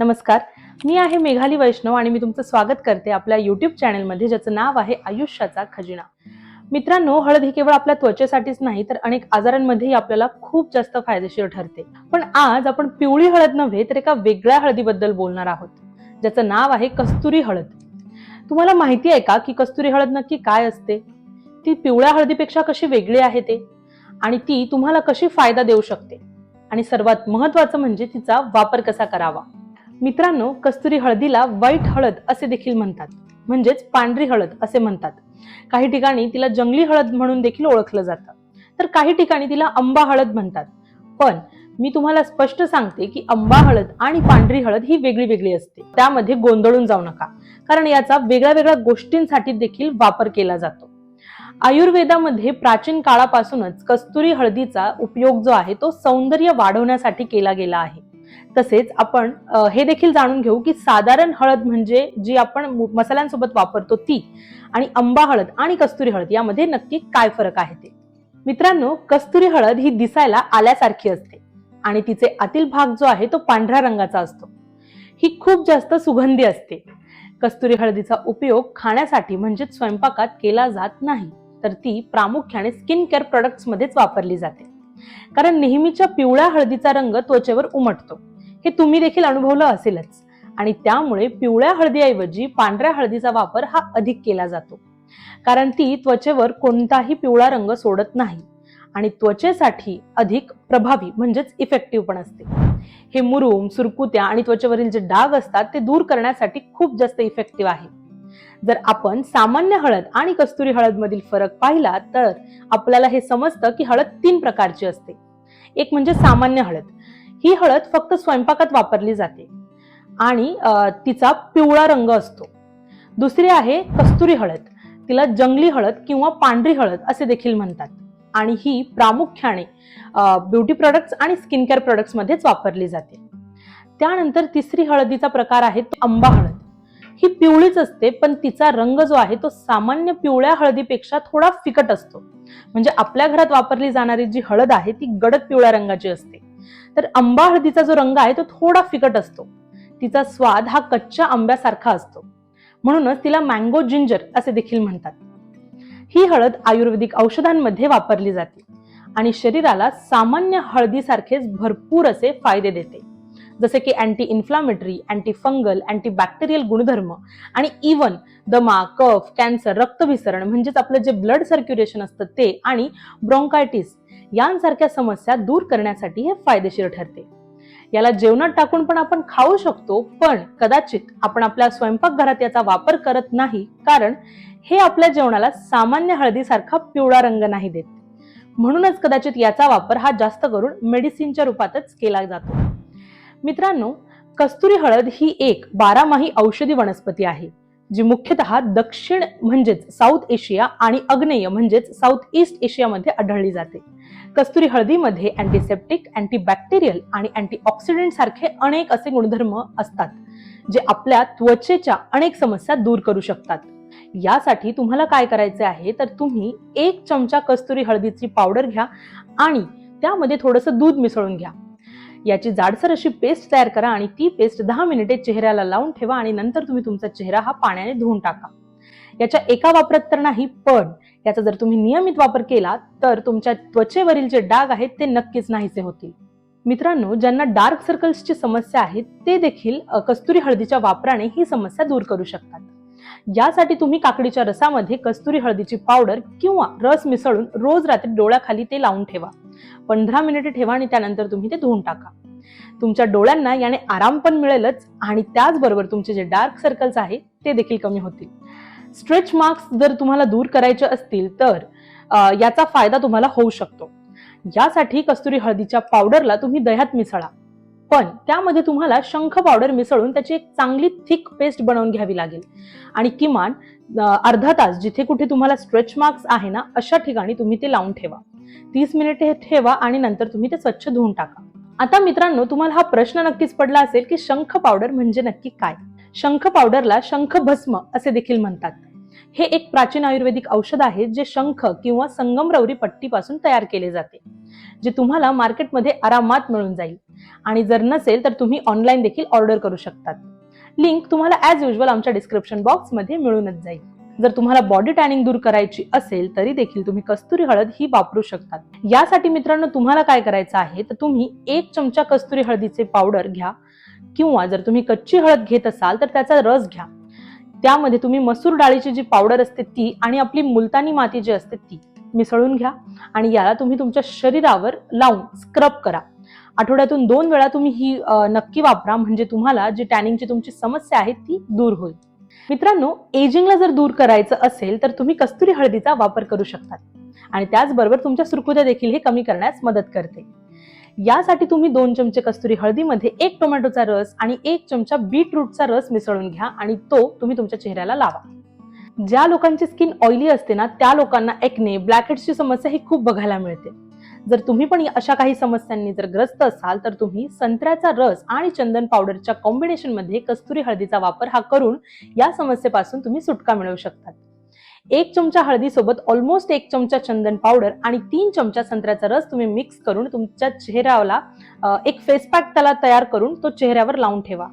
नमस्कार. मी आहे मेघाली वैष्णव आणि मी तुमचं स्वागत करते आपल्या युट्यूब चॅनलमध्ये ज्याचं नाव आहे आयुष्याचा खजिना. मित्रांनो हळद ही केवळ आपल्या त्वचेसाठीच नाही तर अनेक आजारांमध्येही आपल्याला खूप जास्त फायदेशीर ठरते. पण आज आपण पिवळी हळद नव्हे तर एका वेगळ्या हळदीबद्दल बोलणार आहोत ज्याचं नाव आहे कस्तुरी हळद. तुम्हाला माहिती आहे का की कस्तुरी हळद नक्की काय असते? ती पिवळ्या हळदीपेक्षा कशी वेगळी आहे ते? आणि ती तुम्हाला कशी फायदा देऊ शकते? आणि सर्वात महत्वाचं म्हणजे तिचा वापर कसा करावा? मित्रांनो कस्तुरी हळदीला व्हाईट हळद असे देखील म्हणतात. म्हणजेच पांढरी हळद असे म्हणतात. काही ठिकाणी तिला जंगली हळद म्हणून देखील ओळखलं जातं. तर काही ठिकाणी तिला आंबा हळद म्हणतात. पण मी तुम्हाला स्पष्ट सांगते की आंबा हळद आणि पांढरी हळद ही वेगळी वेगळी असते. त्यामध्ये गोंधळून जाऊ नका. कारण याचा वेगळ्या वेगळ्या गोष्टींसाठी देखील वापर केला जातो. आयुर्वेदामध्ये प्राचीन काळापासूनच कस्तुरी हळदीचा उपयोग जो आहे तो सौंदर्य वाढवण्यासाठी केला गेला आहे. तसेच आपण हे देखील जाणून घेऊ की साधारण हळद म्हणजे जी आपण मसाल्यांसोबत वापरतो ती आणि आंबा हळद आणि कस्तुरी हळद यामध्ये नक्की काय फरक आहे ते? मित्रांनो कस्तुरी हळद ही दिसायला आल्यासारखी असते आणि तिचे आतील भाग जो आहे तो पांढऱ्या रंगाचा असतो. ही खूप जास्त सुगंधी असते. कस्तुरी हळदीचा उपयोग खाण्यासाठी म्हणजेच स्वयंपाकात केला जात नाही तर ती प्रामुख्याने स्किन केअर प्रोडक्ट्स मध्येच वापरली जाते. कारण नेहमीच्या पिवळ्या हळदीचा रंग त्वचेवर उमटतो. हे तुम्ही देखील अनुभवलं असेलच. आणि त्यामुळे पिवळ्या हळदीऐवजी पांढऱ्या हळदीचा वापर हा अधिक केला जातो. कारण ती त्वचेवर कोणताही पिवळा रंग सोडत नाही. आणि त्वचेसाठी अधिक प्रभावी म्हणजेच इफेक्टिव्ह पण असते. हे मुरुम सुरकुत्या आणि त्वचेवरील जे डाग असतात ते दूर करण्यासाठी खूप जास्त इफेक्टिव्ह आहे. जर आपण सामान्य हळद आणि कस्तुरी हळद मधील फरक पाहिला तर आपल्याला हे समजतं की हळद तीन प्रकारची असते. एक म्हणजे सामान्य हळद. ही हळद फक्त स्वयंपाकात वापरली जाते आणि तिचा पिवळा रंग असतो. दुसरी आहे कस्तुरी हळद. तिला जंगली हळद किंवा पांढरी हळद असे देखील म्हणतात आणि ही प्रामुख्याने ब्युटी प्रोडक्ट्स आणि स्किन केअर प्रोडक्ट्स मध्येच वापरली जाते. त्यानंतर तिसरी हळदीचा प्रकार आहे तो आंबा हळद. ही पिवळीच असते पण तिचा रंग जो आहे तो सामान्य पिवळ्या हळदीपेक्षा थोडा फिकट असतो. म्हणजे आपल्या घरात वापरली जाणारी जी हळद आहे ती गडद पिवळ्या रंगाची असते. तर आंबा हळदीचा जो रंग आहे तो थोडा फिकट असतो. तिचा स्वाद हा कच्च्या आंब्यासारखा असतो. म्हणूनच तिला मँगो जिंजर असे देखील म्हणतात. ही हळद आयुर्वेदिक औषधांमध्ये वापरली जाते आणि शरीराला सामान्य हळदीसारखेच भरपूर असे फायदे देते. जसे की anti inflammatory anti fungal anti bacterial गुणधर्म आणि इवन दमा कफ कॅन्सर रक्तभिसरण म्हणजेच आपलं जे ब्लड सर्क्युलेशन असतं ते आणि ब्रोंकायटिस यांसारख्या समस्या दूर करण्यासाठी हे फायदेशीर ठरते. याला जेवणात टाकून पण आपण खाऊ शकतो पण कदाचित आपण आपल्या स्वयंपाकघरात याचा वापर करत नाही कारण हे आपल्या जेवणाला सामान्य हळदीसारखा पिवळा रंग नाही देत. म्हणूनच कदाचित याचा वापर हा जास्त करून मेडिसिनच्या रूपातच केला जातो. मित्रांनो कस्तुरी हळद ही एक बारामाही औषधी वनस्पती आहे जी मुख्यतः दक्षिण म्हणजेच साऊथ एशिया आणि अग्नेय म्हणजेच साऊथ ईस्ट एशियामध्ये आढळली जाते. कस्तुरी हळदीमध्ये अँटीसेप्टिक अँटीबॅक्टेरियल आणि अँटीऑक्सिडंट सारखे अनेक असे गुणधर्म असतात जे आपल्या त्वचेच्या अनेक समस्या दूर करू शकतात. यासाठी तुम्हाला काय करायचे आहे तर तुम्ही एक चमचा कस्तुरी हळदीची पावडर घ्या आणि त्यामध्ये थोडंसं दूध मिसळून घ्या. याची जाडसर अशी पेस्ट तयार करा आणि ती पेस्ट दहा मिनिटे चेहऱ्याला लावून ठेवा आणि नंतर तुम्ही तुमचा चेहरा हा पाण्याने धुवून टाका. याच्या एका वापरात तर नाही पण याचा जर तुम्ही नियमित वापर केला तर तुमच्या त्वचेवरील जे डाग आहेत ते नक्कीच नाहीसे होतील. मित्रांनो ज्यांना डार्क सर्कल्सची समस्या आहे ते देखील कस्तुरी हळदीच्या वापराने ही समस्या दूर करू शकतात. यासाठी तुम्ही काकडीच्या रसामध्ये कस्तुरी हळदीची पावडर किंवा रस मिसळून रोज रात्री डोळ्याखाली ते लावून ठेवा. पंधरा मिनिटे ठेवा आणि त्यानंतर तुम्ही ते धुवून टाका. तुमच्या डोळ्यांना याने आराम पण मिळेलच आणि त्याचबरोबर तुमचे जे डार्क सर्कल्स आहे ते देखील कमी होतील. स्ट्रेच मार्क्स जर तुम्हाला दूर करायचे असतील तर याचा फायदा तुम्हाला होऊ शकतो. यासाठी कस्तुरी हळदीच्या पावडरला तुम्ही दह्यात मिसळा. पण त्यामध्ये तुम्हाला शंख पावडर मिसळून त्याची एक चांगली थिक पेस्ट बनवून घ्यावी लागेल. आणि किमान अर्धा तास जिथे कुठे तुम्हाला स्ट्रेच मार्क्स आहे ना अशा ठिकाणी तुम्ही ते लावून ठेवा. तीस मिनिटे ठेवा आणि नंतर तुम्ही ते स्वच्छ धुवून टाका. आता मित्रांनो तुम्हाला हा प्रश्न नक्कीच पडला असेल की शंख पावडर म्हणजे नक्की काय? शंख पावडरला शंख भस्म असे देखील म्हणतात. हे एक प्राचीन आयुर्वेदिक औषध आहे जे शंख किंवा संगमरवरी पट्टीपासून तयार केले जाते. जे तुम्हाला मार्केटमध्ये आरामात मिळून जाईल. आणि जर नसेल तर तुम्ही ऑनलाईन देखील ऑर्डर करू शकतात. लिंक तुम्हाला ॲज युजल आमच्या डिस्क्रिप्शन बॉक्समध्ये मिळूनच जाईल. जर तुम्हाला बॉडी टॅनिंग दूर करायची असेल तरी देखील तुम्ही कस्तुरी हळद ही वापरू शकतात. यासाठी मित्रांनो तुम्हाला काय करायचं आहे? तर तुम्ही एक चमचा कस्तुरी हळदीचे पावडर घ्या. किंवा जर तुम्ही कच्ची हळद घेत असाल तर त्याचा रस घ्या. त्यामध्ये तुम्ही मसूर डाळीची जी पावडर असते ती आणि आपली मुलतानी माती जी असते ती. मिसळून घ्या आणि याला तुम्ही तुमच्या शरीरावर लावून स्क्रब करा. आठवड्यातून दोन वेळा तुम्ही ही नक्की वापरा म्हणजे तुम्हाला जी टॅनिंगची तुमची समस्या आहे ती दूर होईल. मित्रांनो एजिंगला जर दूर करायचं असेल तर तुम्ही कस्तुरी हळदीचा वापर करू शकतात. आणि त्याचबरोबर तुमच्या सुरकुत्या देखील हे कमी करण्यास मदत करते. यासाठी तुम्ही दोन चमचे कस्तुरी हळदीमध्ये एक टोमॅटोचा रस आणि एक चमचा बीटरूटचा रस मिसळून घ्या आणि तो तुम्ही तुमच्या चेहऱ्याला लावा. ज्या लोकांची स्किन ऑइली असते ना त्या लोकांना एक्ने ब्लॅकेट्सची समस्या ही खूप बघायला मिळते. जर तुम्ही पण अशा काही समस्यांनी जर ग्रस्त असाल तर तुम्ही संत्र्याचा रस आणि चंदन पावडरच्या कॉम्बिनेशनमध्ये कस्तुरी हळदीचा वापर हा करून या समस्येपासून तुम्ही सुटका मिळवू शकतात. एक चमचा हळदी सोबत ऑलमोस्ट एक चमचा चंदन पावडर आणि तीन चमचा संत्र्याचा रस तुम्ही मिक्स करून तुमच्या चेहऱ्याला एक फेस पॅक त्याला तयार करून तो चेहऱ्यावर लावून ठेवा.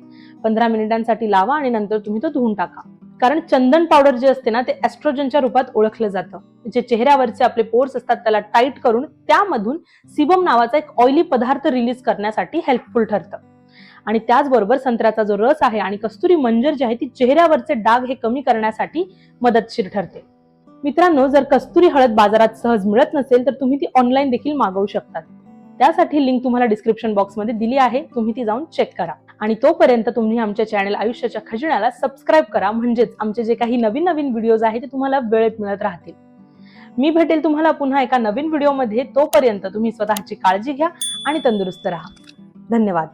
पंधरा मिनिटांसाठी लावा आणि नंतर तुम्ही तो धुवून टाका. कारण चंदन पावडर जे असते ना ते एस्ट्रोजनच्या रूपात ओळखलं जातं. जे चेहऱ्यावरचे आपले पोर्स असतात त्याला टाईट करून त्यामधून सिबम नावाचा एक ऑइली पदार्थ रिलीज करण्यासाठी हेल्पफुल ठरतं. आणि त्याचबरोबर संत्र्याचा जो रस आहे आणि कस्तुरी मंजर जी आहे ती चेहऱ्यावरचे डाग हे कमी करण्यासाठी मदतशीर ठरते. मित्रांनो जर कस्तुरी हळद बाजारात सहज मिळत नसेल तर तुम्ही ती ऑनलाईन देखील मागवू शकतात. त्यासाठी लिंक तुम्हाला डिस्क्रिप्शन बॉक्समध्ये दिली आहे. तुम्ही ती जाऊन चेक करा. आणि तोपर्यंत तुम्ही आमच्या चॅनल आयुष्याच्या खजिन्याला सबस्क्राईब करा. म्हणजेच आमचे जे काही नवीन नवीन व्हिडिओज आहेत ते तुम्हाला वेळेत मिळत राहतील. मी भेटेल तुम्हाला पुन्हा एका नवीन व्हिडिओमध्ये तोपर्यंत तुम्ही स्वतःची काळजी घ्या आणि तंदुरुस्त राहा. धन्यवाद.